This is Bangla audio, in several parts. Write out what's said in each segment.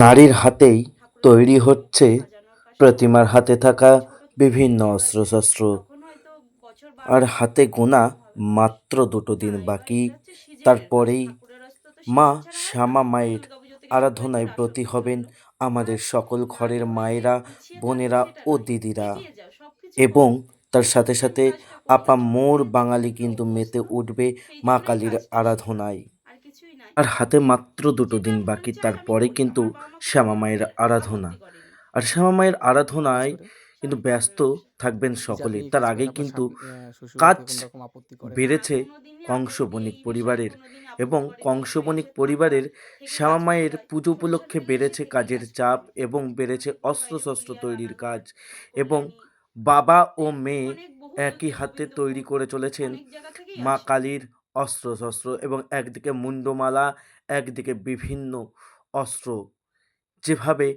নারীর হাতেই তৈরি হচ্ছে প্রতিমার হাতে থাকা বিভিন্ন অস্ত্রশস্ত্র। আর হাতে গোনা মাত্র দুটো দিন বাকি। তারপরেই মা শ্যামা মায়ের আরাধনায় ব্রতী হবেন আমাদের সকল ঘরের মায়েরা, বোনেরা ও দিদিরা। এবং তার সাথে সাথে আপা মোর বাঙালি কিন্তু মেতে উঠবে মা কালীর আরাধনায়। আর হাতে মাত্র দুটো দিন বাকি তারপরে কিন্তু শ্যামা মায়ের আরাধনা। আর শ্যামা মায়ের আরাধনায় কিন্তু ব্যস্ত থাকবেন সকলে। তার আগেই কিন্তু কাজ বেড়েছে কংস বণিক পরিবারের। এবং কংস বণিক পরিবারের শ্যামা মায়ের পুজো উপলক্ষে বেড়েছে কাজের চাপ এবং বেড়েছে অস্ত্রশস্ত্র তৈরির কাজ। এবং বাবা ও মেয়ে একই হাতে তৈরি করে চলেছেন মা কালীর অস্ত্রশস্ত্র এবং একদিকে মুন্ডমালা, একদিকে বিভিন্ন অস্ত্র। যেভাবে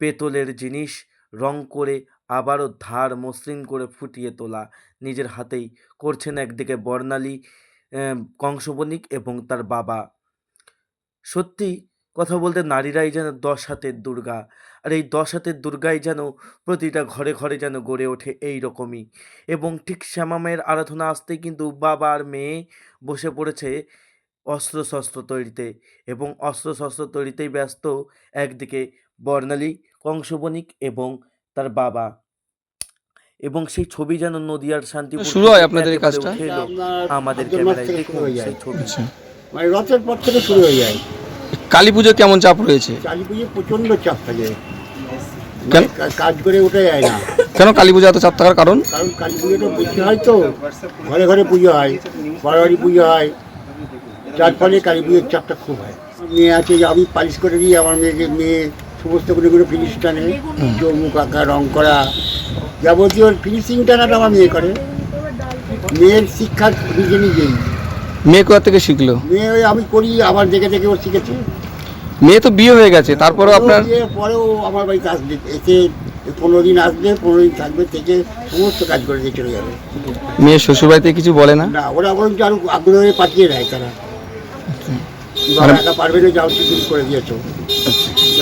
পেতলের জিনিস রং করে আবারও ধার মসৃণ করে ফুটিয়ে তোলা নিজের হাতেই করছেন একদিকে বর্ণালী কংসবণিক এবং তার বাবা। সত্যি কথা বলতে নারীরাই যেন দশ হাতের দুর্গা। আর এই দশ হাতের দুর্গাই যেন প্রতিটা ঘরে ঘরে যেন গড়ে ওঠে এই রকমই এবং ঠিক শ্যামা মায়ের আরাধনা আসতেই কিন্তু বাবা আর মেয়ে বসে পড়েছে অস্ত্রশস্ত্র তৈরিতে এবং অস্ত্রশস্ত্র তৈরিতেই ব্যস্ত একদিকে বর্ণালী কংসবণিক এবং তার বাবা। এবং সেই ছবি যেন নদিয়ার শান্তি শুরু হয় আপনাদের এই কাজটা? এলো আমাদের ক্যামেরায়। দেখুন শুরু হয়ে যায়। সেই ছবি। আচ্ছা। মানে রথের পর থেকে শুরু হয়ে যায়। কালী পুজো কেমন চাপ রয়েছে? কালী পুজো প্রচণ্ড চাপ থাকে। কেন? মানে কাজ করে ওঠা যায় না। কেন কালী পুজো এত চাপ থাকার কারণ? কারণ কালী পুজোটা বেশি হয় তো। ঘরে ঘরে পুজো হয় বারোয়ারি পুজো হয়। যার ফলে কালী পুজোর চাপটা খুব হয়। মেয়ে আছে যে আমি পালিশ করে দিই আমার মেয়েকে মেয়ে সমস্ত করে করে ফিনিশ টানে। চৌমুখ আঁকা রং করা। যাবতীয় ফিনিশিং টানাটা আমার মেয়ে করে। মেয়ের শিক্ষা নিজে নিজেই মেয়ে কোথা থেকে শিখলো? মেয়ে ওই আমি করি আমার দেখে দেখে ও শিখেছে। মেয়ে তো বিয়ে হয়ে গেছে তারপরেও আপনার বিয়ের পরেও আমার বাড়িতে আসবে এসে পনেরো দিন আসবে পনেরো দিন থাকবে থেকে সমস্ত কাজ করে দিয়ে চলে যাবে। মেয়ে শ্বশুর বাড়িতে কিছু বলে না? না ওরা বরঞ্চ আরও আগ্রহে পাঠিয়ে দেয় তারা। বাবা একা পারবে না যাও করে দিয়েছ।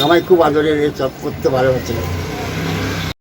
আমায় খুব আদরের সব করতে ভালোবাসে।